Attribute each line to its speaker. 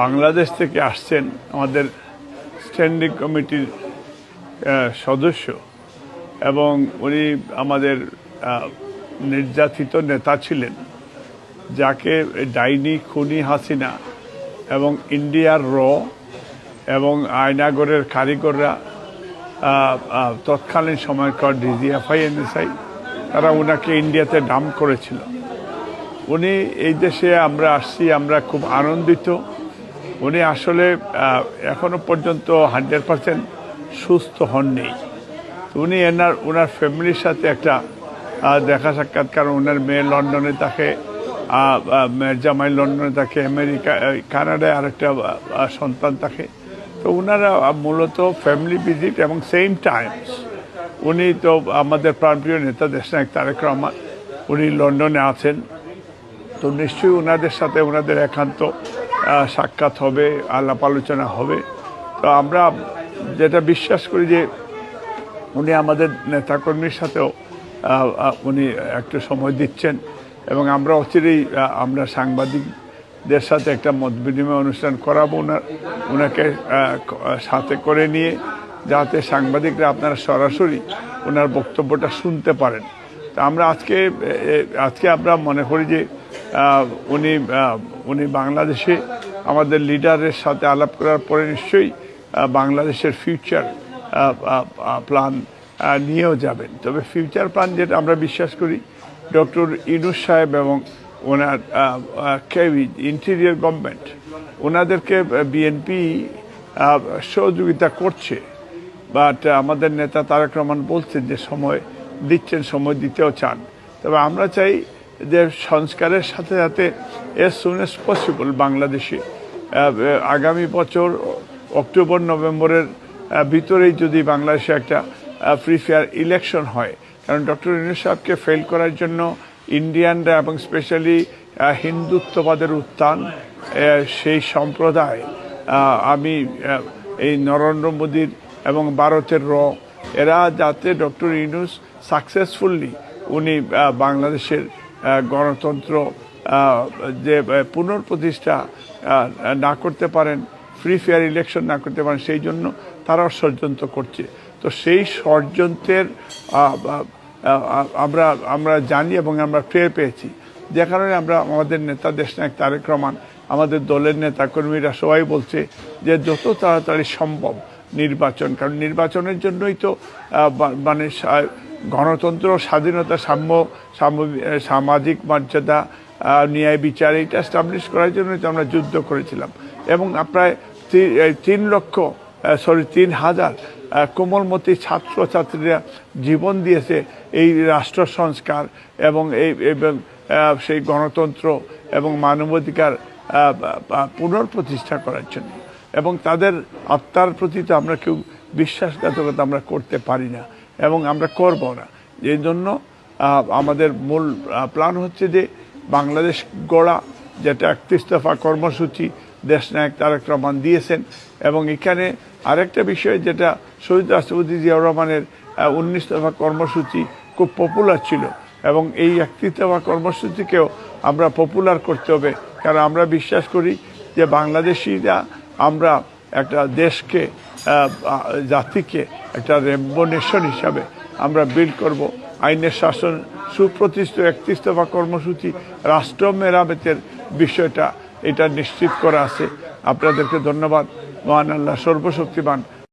Speaker 1: বাংলাদেশ থেকে আসছেন আমাদের স্ট্যান্ডিং কমিটির সদস্য এবং উনি আমাদের নির্যাতিত নেতা ছিলেন যাকে ডাইনি খুনি হাসিনা এবং ইন্ডিয়ার র এবং আয়নাগরের কারিগররা তৎকালীন সময়কার ডিজিএফআই, এনএসআই, তারা ওনাকে ইন্ডিয়াতে ডাম করেছিল। উনি এই দেশে আমরা আসছি, আমরা খুব আনন্দিত। উনি আসলে এখনও পর্যন্ত হান্ড্রেড পার্সেন্ট সুস্থ হননি। উনি এনার ওনার ফ্যামিলির সাথে একটা দেখা সাক্ষাৎ, কারণ ওনার মেয়ে লন্ডনে তাকে জামাই লন্ডনে তাকে আমেরিকা কানাডায় আরেকটা সন্তান থাকে। তো ওনারা মূলত ফ্যামিলি ভিজিট এবং সেম টাইমস উনি তো আমাদের প্রাণপ্রিয় নেতা দেশনায়ক তারেক রহমান, উনি লন্ডনে আছেন। তো নিশ্চয়ই ওনাদের সাথে ওনাদের একান্ত সাক্ষাৎ হবে, আলাপ আলোচনা হবে। তো আমরা যেটা বিশ্বাস করি যে উনি আমাদের নেতাকর্মীর সাথেও উনি একটু সময় দিচ্ছেন এবং আমরা অচিরেই আমরা সাংবাদিকদের সাথে একটা মত বিনিময় অনুষ্ঠান করাবো ওনার, ওনাকে সাথে করে নিয়ে, যাতে সাংবাদিকরা আপনারা সরাসরি ওনার বক্তব্যটা শুনতে পারেন। তা আমরা আজকে আজকে আমরা মনে করি যে উনি উনি বাংলাদেশে আমাদের লিডারের সাথে আলাপ করার পরে নিশ্চয়ই বাংলাদেশের ফিউচার প্ল্যান নিয়েও যাবেন। তবে ফিউচার প্ল্যান যেটা আমরা বিশ্বাস করি, ডক্টর ইনুস সাহেব এবং ওনার কেভি ইন্টেরিয়র গভর্নমেন্ট ওনাদেরকে বিএনপি সহযোগিতা করছে। বাট আমাদের নেতা তারেক রহমান বলছেন যে সময় দিচ্ছেন, সময় দিতেও চান। তবে আমরা চাই যে সংস্কারের সাথে সাথে এস সুন এস পসিবল বাংলাদেশে আগামী বছর অক্টোবর, নভেম্বরের ভিতরেই যদি বাংলাদেশে একটা ফ্রি ফেয়ার ইলেকশন হয়, কারণ ডক্টর ইনু সাহেবকে ফেল করার জন্য ইন্ডিয়ানরা এবং স্পেশালি হিন্দুত্ববাদের উত্থান সেই সম্প্রদায় আমি এই নরেন্দ্র মোদীর এবং ভারতের র, এরা যাতে ডক্টর ইউনুস সাকসেসফুলি উনি বাংলাদেশের গণতন্ত্র যে আহ, পুনঃপ্রতিষ্ঠা না করতে পারেন ফ্রি ফেয়ার ইলেকশন না করতে পারেন সেই জন্য তারাও ষড়যন্ত্র করছে। তো সেই ষড়যন্ত্রের আমরা আমরা জানি এবং আমরা টের পেয়েছি। যে কারণে আমরা আমাদের নেতা দেশনায়ক তারেক রহমান আমাদের দলের নেতা কর্মীরা সবাই বলছে যে যত তাড়াতাড়ি সম্ভব নির্বাচন। কারণ নির্বাচনের জন্যই তো মানে গণতন্ত্র, স্বাধীনতা, সাম্য সামাজিক মর্যাদা ন্যায় বিচার, এইটা স্টাবলিশ করার জন্যই তো আমরা যুদ্ধ করেছিলাম। এবং প্রায় তিন লক্ষ সরি তিন হাজার কোমলমতি ছাত্রছাত্রীরা জীবন দিয়েছে এই রাষ্ট্র সংস্কার এবং এই, এবং সেই গণতন্ত্র এবং মানবাধিকার পুনঃপ্রতিষ্ঠা করার জন্য। এবং তাদের আত্মার প্রতি তো আমরা কেউ বিশ্বাসঘাতকতা আমরা করতে পারি না। এবং আমরা করব না। এই জন্য আমাদের মূল প্ল্যান হচ্ছে যে বাংলাদেশ গড়া যেটা একত্রিশ দফা কর্মসূচি দেশনায়ক তারেক রহমান দিয়েছেন এবং এখানে আরেকটা বিষয় যেটা শহীদ রাষ্ট্রপতি জিয়াউর রহমানের উনিশ দফা কর্মসূচি খুব পপুলার ছিল এবং এই একত্রিশ দফা কর্মসূচিকেও আমরা পপুলার করতে হবে। কারণ আমরা বিশ্বাস করি যে বাংলাদেশিরা আমরা একটা দেশকে জাতিকে একটা রেম্বো নেশন হিসাবে আমরা বিল্ড করব। আইনের শাসন সুপ্রতিষ্ঠিত একত্রিশ দফা কর্মসূচি, রাষ্ট্র মেরামতের বিষয়টা এটা নিশ্চিত করা আছে। আপনাদেরকে ধন্যবাদ। মহান আল্লাহ সর্বশক্তিমান।